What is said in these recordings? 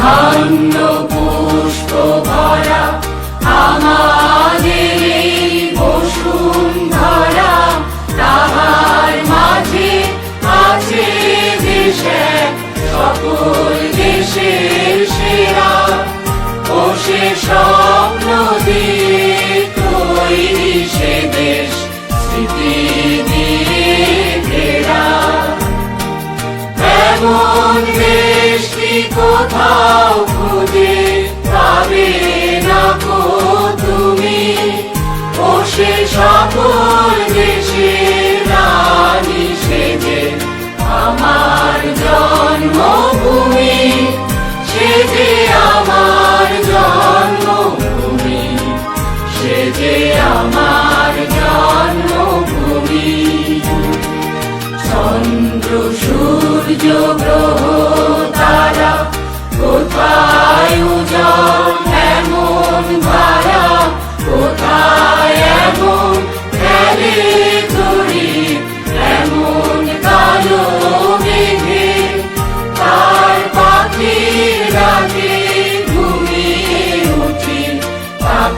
ধান্য পুষ্প ভরা মাঝে আছে দেশে, সকল সে স্বপ্ন তৈরি সে দেশ স্মৃতি দিয়ে ঘেরা। কোথাও খুঁজে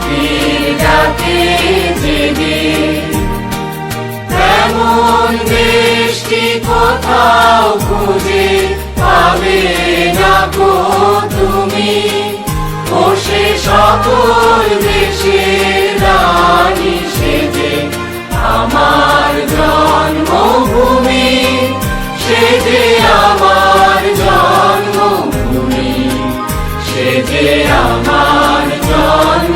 পাখির ডাকে জেগে এমন দেশটি কোথাও খুঁজে পাবে না গো তুমি ও সে সকল দেশের রানী সেজে, আমার জন্মভূমি সে যে আমার জন্মভূমি সে যে আমার জন্মভূমি